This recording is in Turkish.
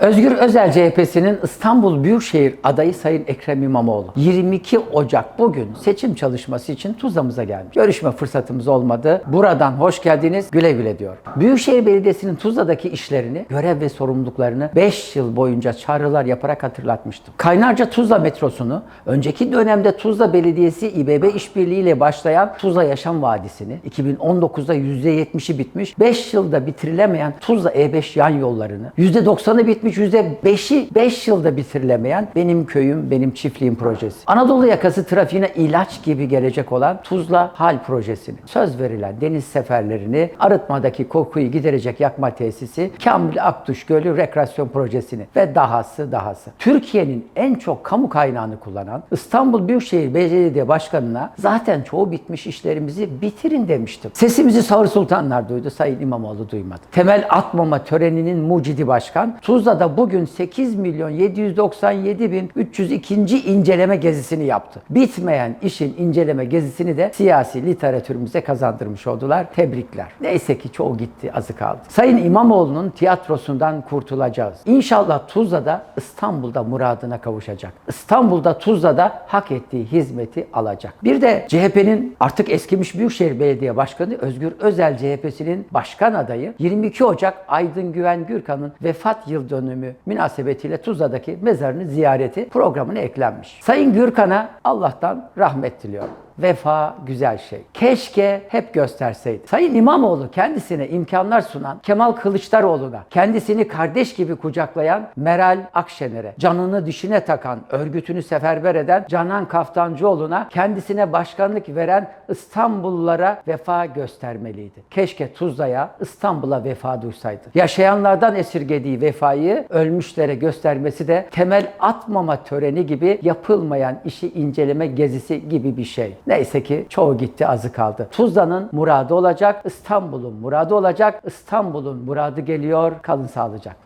Özgür Özel CHP'sinin İstanbul Büyükşehir adayı Sayın Ekrem İmamoğlu 22 Ocak bugün seçim çalışması için Tuzla'mıza gelmiş. Görüşme fırsatımız olmadı. Buradan hoş geldiniz, güle güle diyor. Büyükşehir Belediyesi'nin Tuzla'daki işlerini, görev ve sorumluluklarını 5 yıl boyunca çağrılar yaparak hatırlatmıştım. Kaynarca Tuzla metrosunu, önceki dönemde Tuzla Belediyesi İBB işbirliğiyle başlayan Tuzla Yaşam Vadisi'ni, 2019'da %70'i bitmiş, 5 yılda bitirilemeyen Tuzla E5 yan yollarını, %90'ı bitmiş, %5'i 5 yılda bitirilemeyen Benim Köyüm, Benim Çiftliğim projesi. Anadolu yakası trafiğine ilaç gibi gelecek olan Tuzla Hal projesini, söz verilen deniz seferlerini, arıtmadaki kokuyu giderecek yakma tesisi, Kamil Aktuş Gölü rekreasyon projesini ve dahası dahası. Türkiye'nin en çok kamu kaynağını kullanan İstanbul Büyükşehir Belediye Başkanı'na zaten çoğu bitmiş işlerimizi bitirin demiştim. Sesimizi Sağır Sultanlar duydu, Sayın İmamoğlu duymadı. Temel atmama töreninin mucidi başkan, Tuzla'da bugün 8 milyon 797 bin 302. inceleme gezisini yaptı. Bitmeyen işin inceleme gezisini de siyasi literatürümüze kazandırmış oldular. Tebrikler. Neyse ki çoğu gitti, azı kaldı. Sayın İmamoğlu'nun tiyatrosundan kurtulacağız. İnşallah Tuzla'da İstanbul'da muradına kavuşacak. İstanbul'da Tuzla'da hak ettiği hizmeti alacak. Bir de CHP'nin artık eskimiş Büyükşehir Belediye Başkanı Özgür Özel CHP'sinin başkan adayı 22 Ocak Aydın Güven Gürkan'ın vefat yıl dönümü münasebetiyle Tuzla'daki mezarını ziyareti programına eklenmiş. Sayın Gürkan'a Allah'tan rahmet diliyorum. Vefa güzel şey. Keşke hep gösterseydi. Sayın İmamoğlu kendisine imkanlar sunan Kemal Kılıçdaroğlu'na, kendisini kardeş gibi kucaklayan Meral Akşener'e, canını dişine takan, örgütünü seferber eden Canan Kaftancıoğlu'na, kendisine başkanlık veren İstanbullulara vefa göstermeliydi. Keşke Tuzla'ya, İstanbul'a vefa duysaydı. Yaşayanlardan esirgediği vefayı ölmüşlere göstermesi de temel atmama töreni gibi yapılmayan işi inceleme gezisi gibi bir şey. Neyse ki çoğu gitti azı kaldı. Tuzla'nın muradı olacak, İstanbul'un muradı olacak, İstanbul'un muradı geliyor. Kalın sağlıcakla.